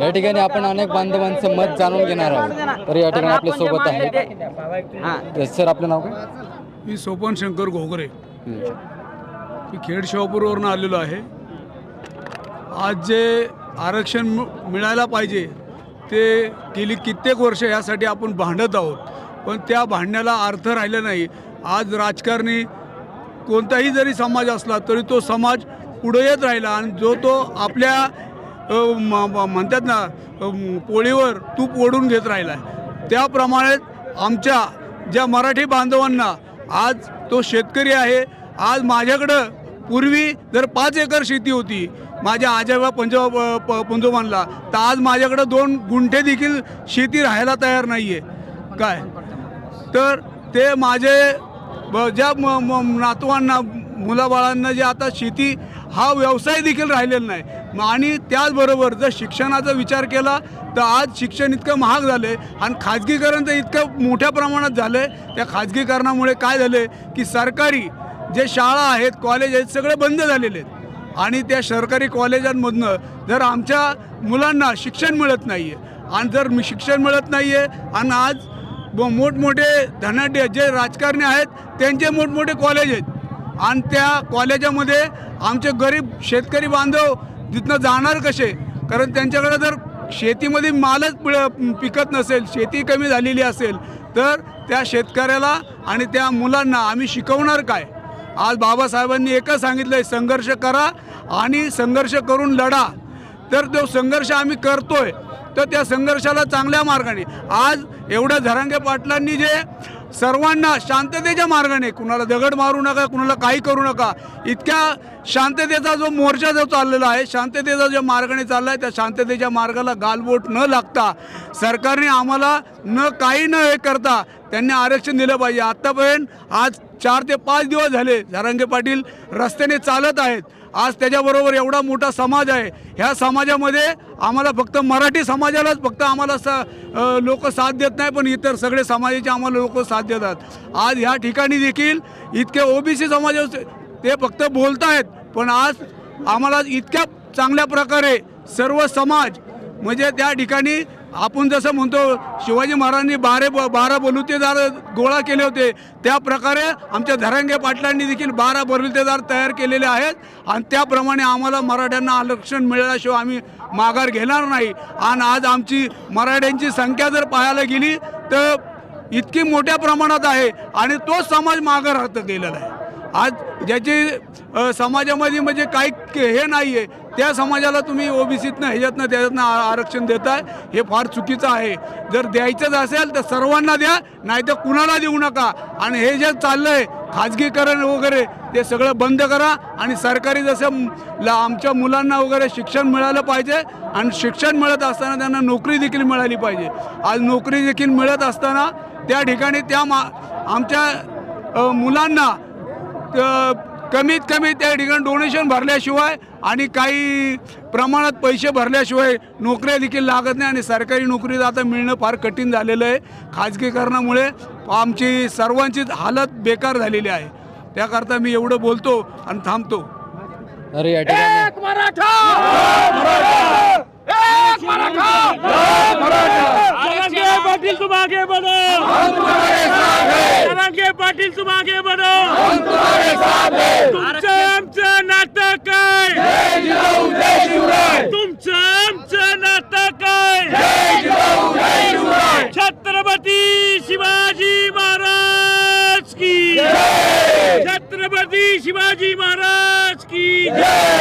या ठिकाणी आपण अनेक बांधवांचं मत जाणून घेणार आहोत. तर या ठिकाणी आपल्यासोबत आहे तर सर आपलं नाव काय? मी सोपन शंकर घोगरे. हं. मी खेड शिवापूरवरून आलेलो आहे. आज जे आरक्षण मि- मिळायला पाहिजे ते गेली कित्येक वर्ष यासाठी आपण भांडत आहोत. पण त्या भांडण्याला अर्थ राहिला नाही. आज राजकारणी कोणताही जरी समाज असला तरी तो समाज पुढे येत राहिला आणि जो तो आपल्या म्हणतात ना पोळीवर तूप ओढून घेत राहिला त्याप्रमाणे आमच्या ज्या मराठी बांधवांना आज तो शेतकरी आहे आज माझ्याकडं पूर्वी जर पाच एकर शेती होती माझ्या आजोबा पंजोबा प- पंजोबांना तर आज माझ्याकडं दोन गुंठे देखील शेती राहायला तयार नाही आहे काय? तर ते माझे ब- ज्या म- म- नातवांना मुलाबाळांना जे आता शेती हा व्यवसाय देखील राहिलेला नाही. मग आणि त्याचबरोबर जर शिक्षणाचा विचार केला तर आज शिक्षण इतकं महाग झालं आहे आणि खाजगीकरण तर इतकं मोठ्या प्रमाणात झालं आहे त्या खाजगीकरणामुळे काय झालं आहे की सरकारी जे शाळा आहेत कॉलेज आहेत सगळे बंद झालेले आहेत. आणि त्या सरकारी कॉलेजांमधनं जर आमच्या मुलांना शिक्षण मिळत नाही आहे आणि जर शिक्षण मिळत नाही आहे आणि आज ब- मोठमोठे धनाढ्य जे राजकारणी आहेत त्यांचे मोठमोठे कॉलेज आहेत. आणि त्या कॉलेजामध्ये आमचे गरीब शेतकरी बांधव तिथनं जाणार कसे? कारण त्यांच्याकडे जर शेतीमध्ये मालच पिळ- पिकत नसेल शेती कमी झालेली असेल तर त्या शेतकऱ्याला आणि त्या मुलांना आम्ही शिकवणार काय? आज बाबासाहेबांनी एकच सांगितलं आहे संघर्ष करा आणि संघर्ष करून लढा. तर तो संघर्ष आम्ही करतोय तर त्या संघर्षाला चांगल्या मार्गाने. आज एवढ्या झरांगे पाटलांनी जे सर्वांना शांततेच्या मार्गाने कुणाला दगड मारू नका कुणाला काही करू नका इतक्या शांततेचा जो मोर्चा जो चाललेला आहे शांततेचा जो मार्गाने चालला आहे त्या शांततेच्या मार्गाला गालबोट न लागता सरकारने आम्हाला न काही न हे करता त्यांनी आरक्षण दिलं पाहिजे. आत्तापर्यंत आज चार ते पाच दिवस झाले झारंगे पाटील रस्त्याने चालत आहेत. आज त्याच्याबरोबर एवढा मोठा समाज आहे. ह्या समाजामध्ये आम्हाला फक्त मराठी समाजालाच फक्त आम्हाला स लोक साथ देत नाही पण इतर सगळे समाजाचे आम्हाला लोक साथ देतात. आज ह्या ठिकाणी देखील इतके ओबीसी समाज ते फक्त बोलत आहेत पण आज आम्हाला इतक्या चांगल्या प्रकारे सर्व समाज म्हणजे त्या ठिकाणी आपण जसं म्हणतो शिवाजी महाराजांनी बारे ब बारा बलुतेदार गोळा केले होते त्या प्रकारे आमच्या धरंगे पाटलांनी देखील बारा बलुतेदार तयार केलेले आहेत. आणि त्याप्रमाणे आम्हाला मराठ्यांना आरक्षण मिळाल्याशिवाय आम्ही माघार घेणार नाही. आणि आज आमची मराठ्यांची संख्या जर पाहायला गेली तर इतकी मोठ्या प्रमाणात आहे आणि तोच समाज माघार हातात गेलेला आहे. आज ज्याची समाजामध्ये म्हणजे काही के- हे नाही आहे त्या समाजाला तुम्ही ओबीसीतनं ह्याच्यातनं त्याच्यातनं आरक्षण देताय हे फार चुकीचं आहे. जर द्यायचंच असेल तर सर्वांना द्या नाही तर कुणाला देऊ नका. आणि हे जे चाललं आहे खाजगीकरण वगैरे ते सगळं बंद करा. आणि सरकारी जसं ला- आमच्या मुलांना वगैरे शिक्षण मिळालं पाहिजे आणि शिक्षण मिळत असताना त्यांना नोकरी देखील मिळाली पाहिजे. आज नोकरी देखील मिळत असताना त्या ठिकाणी त्या मा आमच्या मुलांना कमीत कमी त्या ठिकाणी डोनेशन भरल्याशिवाय आणि काही प्रमाणात पैसे भरल्याशिवाय नोकऱ्या देखील लागत नाही आणि सरकारी नोकरी आता मिळणं फार कठीण झालेलं आहे. खाजगीकरणामुळे आमची सर्वांचीच हालत बेकार झालेली आहे. त्याकरता मी एवढं बोलतो आणि थांबतो. तर या ठिकाणी पाटील तुम आगे बढ़ो तरंगे पाटील तुम आगे बढ़ो तुमचं आमचं नातं काय तुमचं आमचं नातं काय छत्रपती शिवाजी महाराज की छत्रपती शिवाजी महाराज की जय!